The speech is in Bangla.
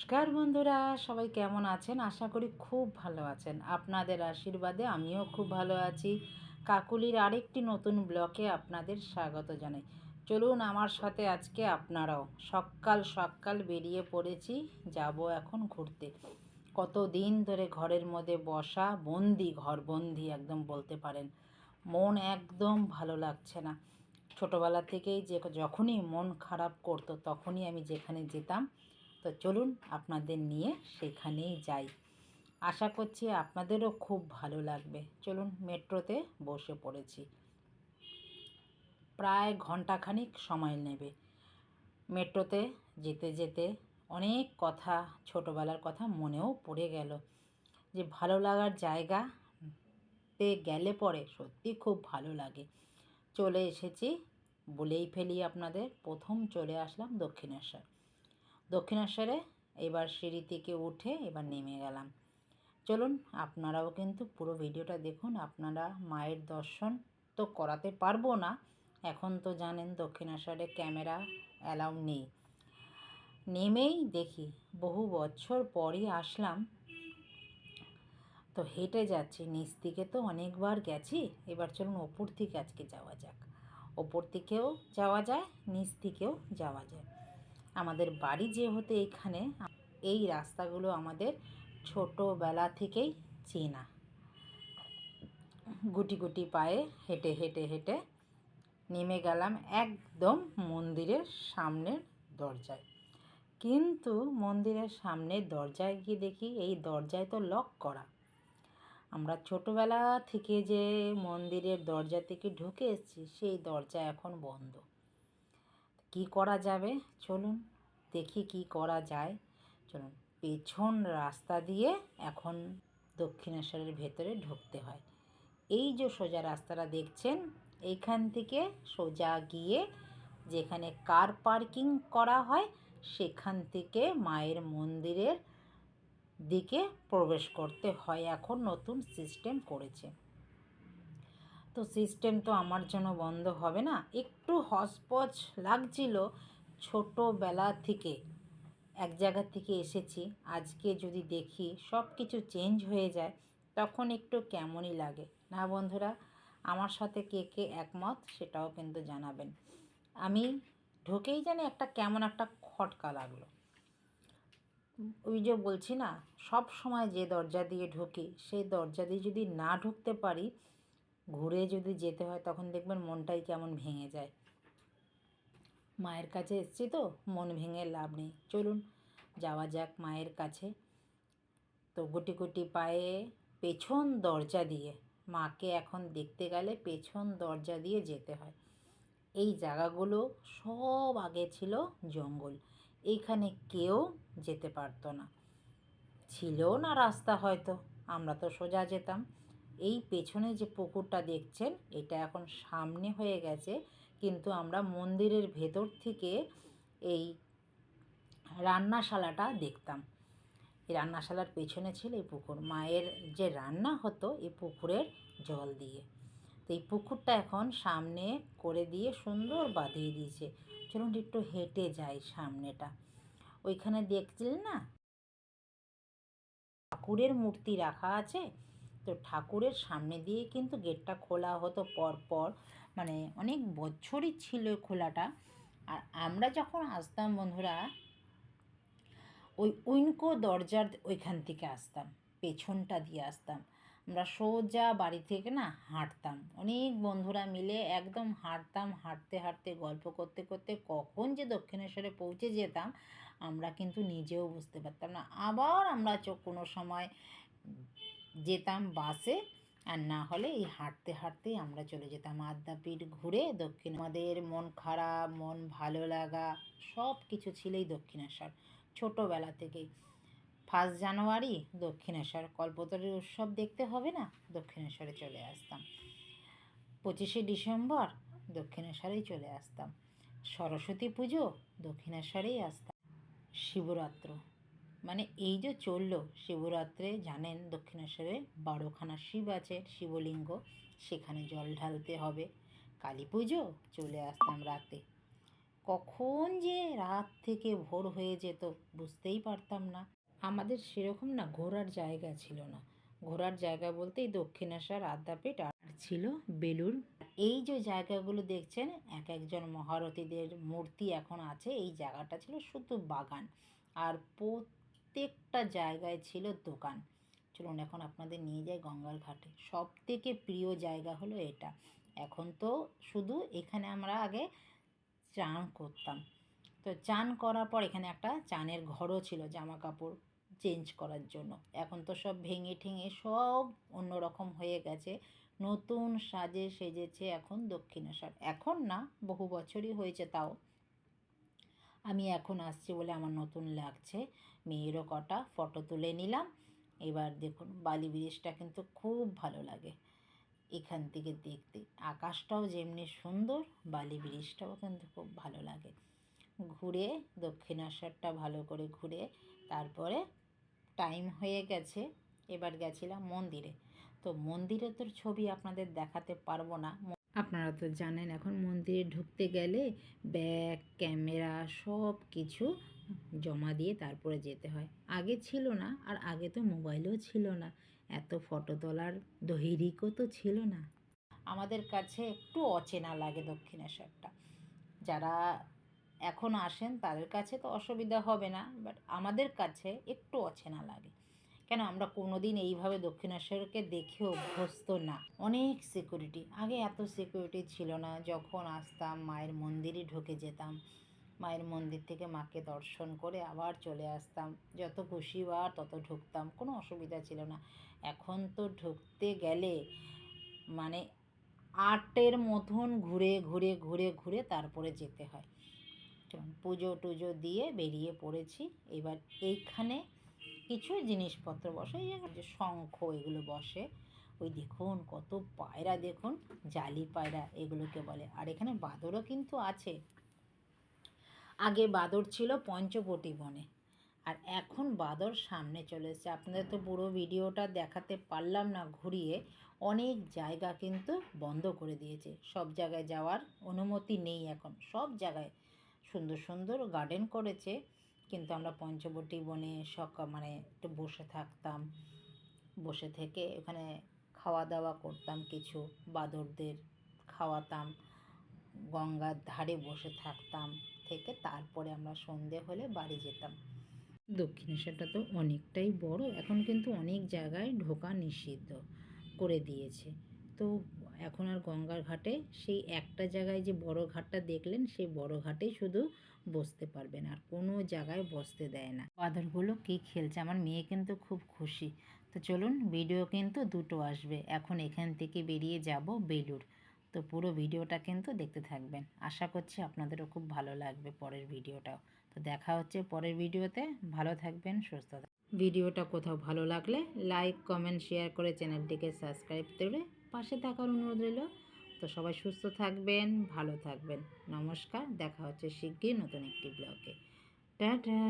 নমস্কার বন্ধুরা, সবাই কেমন আছেন? আশা করি খুব ভালো আছেন। আপনাদের আশীর্বাদে আমিও খুব ভালো আছি। কাকুলির আরেকটি নতুন ব্লকে আপনাদের স্বাগত জানাই। চলুন আমার সাথে আজকে আপনারাও সকাল সকাল বেরিয়ে পড়েছি, যাব এখন ঘুরতে। কত দিন ধরে ঘরের মধ্যে বসা, বন্দি ঘর বন্দি একদম বলতে পারেন। মন একদম ভালো লাগছে না। ছোটোবেলা থেকেই যে যখনই মন খারাপ করতো, তখনই আমি যেখানে যেতাম তো চলুন আপনাদের নিয়ে সেখানেই যাই। আশা করছি আপনাদেরও খুব ভালো লাগবে। চলুন মেট্রোতে বসে পড়েছি। প্রায় ঘন্টাখানিক সময় নেবে। মেট্রোতে যেতে যেতে অনেক কথা, ছোটোবেলার কথা মনেও পড়ে গেল যে ভালো লাগার জায়গাতে গেলে পরে সত্যি খুব ভালো লাগে। চলে এসেছি, বলেই ফেলি আপনাদের, প্রথম চলে আসলাম দক্ষিণেশ্বর। দক্ষিণেশ্বরে এবার সিঁড়ি থেকে উঠে এবার নেমে গেলাম। চলুন, আপনারাও কিন্তু পুরো ভিডিওটা দেখুন। আপনারা মায়ের দর্শন তো করাতে পারব না। এখন তো জানেন, দক্ষিণেশ্বরে ক্যামেরা অ্যালাউ নেই। নেমেই দেখি, বহু বছর পরই আসলাম। তো হেঁটে যাচ্ছি, নিচ থেকে তো অনেকবার গেছি। এবার চলুন, ওপর থেকে আজকে যাওয়া যাক। ওপর থেকেও যাওয়া যায়, নিচ থেকেও যাওয়া যায়। আমাদের বাড়ি যেহেতু এখানে, এই রাস্তাগুলো আমাদের ছোটোবেলা থেকেই চেনা। গুটি গুটি পায়ে হেঁটে হেঁটে হেঁটে নেমে গেলাম একদম মন্দিরের সামনের দরজায়। কিন্তু মন্দিরের সামনের দরজায় গিয়ে দেখি এই দরজায় তো লক করা। আমরা ছোটোবেলা থেকে যে মন্দিরের দরজা থেকে ঢুকে এসেছি, সেই দরজা এখন বন্ধ। কি করা যাবে? চলুন দেখি কি করা যায়। চলুন, পেছন রাস্তা দিয়ে এখন দক্ষিণেশ্বরের ভেতরে ঢুকতে হয়। এই যে সোজা রাস্তাটা দেখছেন, এইখান থেকে সোজা গিয়ে যেখানে কার পার্কিং করা হয়, সেখান থেকে মায়ের মন্দিরের দিকে প্রবেশ করতে হয়। এখন নতুন সিস্টেম করেছে। তো সিস্টেম তো আমার জন্য বন্ধ হবে না। একটু হসপচ লাগছিল ছোটোবেলা থেকে। এক জায়গা থেকে এসেছি। আজকে যদি দেখি সব কিছু চেঞ্জ হয়ে যায়, তখন একটু কেমনই লাগে। না বন্ধুরা, আমার সাথে কে কে একমত সেটাও কিন্তু জানাবেন। আমি ঢুকেই জানি একটা কেমন একটা খটকা লাগল। ওই যে বলছি না সব সময় যে দরজা দিয়ে ঢুকি, সেই দরজা দিয়ে যদি না ঢুকতে পারি ঘুরে যদি যেতে হয়, তখন দেখবেন মনটাই কেমন ভেঙে যায়। মায়ের কাছে এসছি তো, মন ভেঙে লাভ নেই। চলুন, যাওয়া যাক মায়ের কাছে। তো গুটি গুটি পায়ে পেছন দরজা দিয়ে, মাকে এখন দেখতে গেলে পেছন দরজা দিয়ে যেতে হয়। এই জায়গাগুলো সব আগে ছিল জঙ্গল, এইখানে কেউ যেতে পারতো না। ছিল না রাস্তা হয়তো, আমরা তো সোজা যেতাম। এই পেছনে যে পুকুরটা দেখছেন, এটা এখন সামনে হয়ে গেছে। কিন্তু আমরা মন্দিরের ভেতর থেকে এই রান্নাশালাটা দেখতাম। এই রান্নাশালার পেছনে ছিল এই পুকুর। মায়ের যে রান্না হতো এই পুকুরের জল দিয়ে। তো এই পুকুরটা এখন সামনে করে দিয়ে সুন্দর বাঁধিয়ে দিয়েছে। চলুন একটু হেঁটে যাই সামনেটা। ওইখানে দেখছিলেন না? ঠাকুরের মূর্তি রাখা আছে। তো ঠাকুরের সামনে দিয়ে কিন্তু গেটটা খোলা হতো পর পর মানে অনেক বছরই ছিল খোলাটা। আর আমরা যখন আসতাম বন্ধুরা, ওই উইনকো দরজার ওইখান থেকে আসতাম, পেছনটা দিয়ে আসতাম। আমরা সোজা বাড়ি থেকে না হাঁটতাম। অনেক বন্ধুরা মিলে একদম হাঁটতাম, হাঁটতে হাঁটতে, গল্প করতে করতে কখন যে দক্ষিণেশ্বরে পৌঁছে যেতাম, আমরা কিন্তু নিজেও বুঝতে পারতাম না। আবার আমরা কোনো সময় যেতাম বাসে আর না হলে এই হাঁটতে হাঁটতেই আমরা চলে যেতাম আদ্যাপীঠ ঘুরে দক্ষিণ আমাদের মন খারাপ, মন ভালো লাগা, সব কিছু ছিলই দক্ষিণেশ্বর। ছোটোবেলা থেকেই। First January Dakshineswar. কল্পতরুর উৎসব দেখতে হবে না? দক্ষিণেশ্বরে চলে আসতাম। পঁচিশে ডিসেম্বর দক্ষিণেশ্বরেই চলে আসতাম। সরস্বতী পুজো দক্ষিণেশ্বরেই আসতাম। শিবরাত্র। মানে এই যে চলল শিবরাত্রে, জানেন দক্ষিণেশ্বরে বারোখানা শিব আছে, শিবলিঙ্গ, সেখানে জল ঢালতে হবে। কালী পুজো, চলে আসতাম রাতে। কখন যে রাত থেকে ভোর হয়ে যেত, বুঝতেই পারতাম না। আমাদের সেরকম না ঘোরার জায়গা ছিল না। ঘোরার জায়গা বলতে এই দক্ষিণেশ্বর, আদ্যাপীঠ আর ছিল বেলুর এই যে জায়গাগুলো দেখছেন, এক একজন মহারথীদের মূর্তি এখন আছে। এই জায়গাটা ছিল শুধু বাগান। আর প্রত্যেকটা জায়গায় ছিল দোকান। চলুন এখন আপনাদের নিয়ে যাই গঙ্গার ঘাটে। সব থেকে প্রিয় জায়গা হলো এটা। এখন তো শুধু এখানে আমরা আগে চান করতাম। তো চান করার পর এখানে একটা চানের ঘরও ছিল জামা কাপড় চেঞ্জ করার জন্য। এখন তো সব ভেঙে ঠেঙে সব অন্যরকম হয়ে গেছে। নতুন সাজে সেজেছে এখন দক্ষিণেশ্বর। এখন না, বহু বছরই হয়েছে তাও। আমি এখন আসছি বলে আমার নতুন লাগছে। মেয়েরও কটা ফটো তুলে নিলাম। এবার দেখুন, বালি ব্রিজটা কিন্তু খুব ভালো লাগে। এখান থেকে দেখতে। আকাশটাও যেমনি সুন্দর, বালি ব্রিজটাও কিন্তু খুব ভালো লাগে। ঘুরে দক্ষিণেশ্বরটা ভালো করে ঘুরে, তারপরে টাইম হয়ে গেছে। এবার গেছিলাম মন্দিরে। তো মন্দিরে তোর ছবি আপনাদের দেখাতে পারব না। আপনারা তো জানেন, এখন মন্দিরে ঢুকতে গেলে ব্যাগ, ক্যামেরা সব কিছু জমা দিয়ে তারপরে যেতে হয়। আগে ছিল না, আর আগে তো মোবাইলও ছিল না। এত ফটো তোলার দৈহিকও তো ছিল না। আমাদের কাছে একটু অচেনা লাগে দক্ষিণেশ্বরটা। যারা এখন আসেন, তাদের কাছে তো অসুবিধা হবে না বাট আমাদের কাছে একটু অচেনা লাগে। কেন আমরা কোনো দিন এইভাবে দক্ষিণেশ্বরকে দেখে অভ্যস্ত না? অনেক সিকিউরিটি আগে এত সিকিউরিটি ছিল না, যখন আসতাম, মায়ের মন্দিরে ঢুকে যেতাম। মায়ের মন্দির থেকে মাকে দর্শন করে আবার চলে আসতাম। যত খুশি বার তত ঢুকতাম, কোনো অসুবিধা ছিল না। এখন তো ঢুকতে গেলে মানে আটের মতন ঘুরে ঘুরে ঘুরে ঘুরে তারপরে যেতে হয়। পুজো টুজো দিয়ে বেরিয়ে পড়েছি। এবার এইখানে কিছু জিনিসপত্র বসে যে শঙ্খ এগুলো বসে, ওই দেখুন কত পায়রা, দেখুন জালি পায়রা এগুলোকে বলে। আর এখানে বাঁদরও কিন্তু আছে। আগে বাঁদর ছিল পঞ্চবটি বনে, আর এখন বাঁদর সামনে চলে এসেছে। আপনাদের তো পুরো ভিডিওটা দেখাতে পারলাম না, ঘুরিয়ে অনেক জায়গা কিন্তু বন্ধ করে দিয়েছে। সব জায়গায় যাওয়ার অনুমতি নেই এখন। সব জায়গায় সুন্দর সুন্দর গার্ডেন করেছে। কিন্তু আমরা পঞ্চবটি বনে সকাল মানে একটু বসে থাকতাম। বসে থেকে ওখানে খাওয়া দাওয়া করতাম, কিছু বাদরদের খাওয়াতাম। গঙ্গার ধারে বসে থাকতাম থেকে তারপরে আমরা সন্ধে হলে বাড়ি যেতাম। দক্ষিণেশ্বরটা তো অনেকটাই বড়, এখন কিন্তু অনেক জায়গায় ঢোকা নিষিদ্ধ করে দিয়েছে। তো এখন আর গঙ্গার ঘাটে সেই একটা জায়গায় যে বড় ঘাটটা দেখলেন, সেই বড় ঘাটেই শুধু বসতে পারবেন আর কোনো জায়গায় বসতে দেয় না। বাঁদরগুলো কী খেলছে আমার মেয়ে কিন্তু খুব খুশি। তো চলুন ভিডিও কিন্তু দুটো আসবে। এখন এখান থেকে বেরিয়ে যাব বেলুর তো পুরো ভিডিওটা কিন্তু দেখতে থাকবেন। আশা করছি আপনাদেরও খুব ভালো লাগবে পরের ভিডিওটাও। তো দেখা হচ্ছে পরের ভিডিওতে। ভালো থাকবেন সুস্থ ভিডিওটা কোথাও ভালো লাগলে লাইক কমেন্ট শেয়ার করে চ্যানেলটিকে সাবস্ক্রাইব করে পাশে থাকার অনুরোধ রইল। তো সবাই সুস্থ থাকবেন ভালো থাকবেন। নমস্কার দেখা হচ্ছে শিগগির নতুন একটি ব্লগে। টাটা!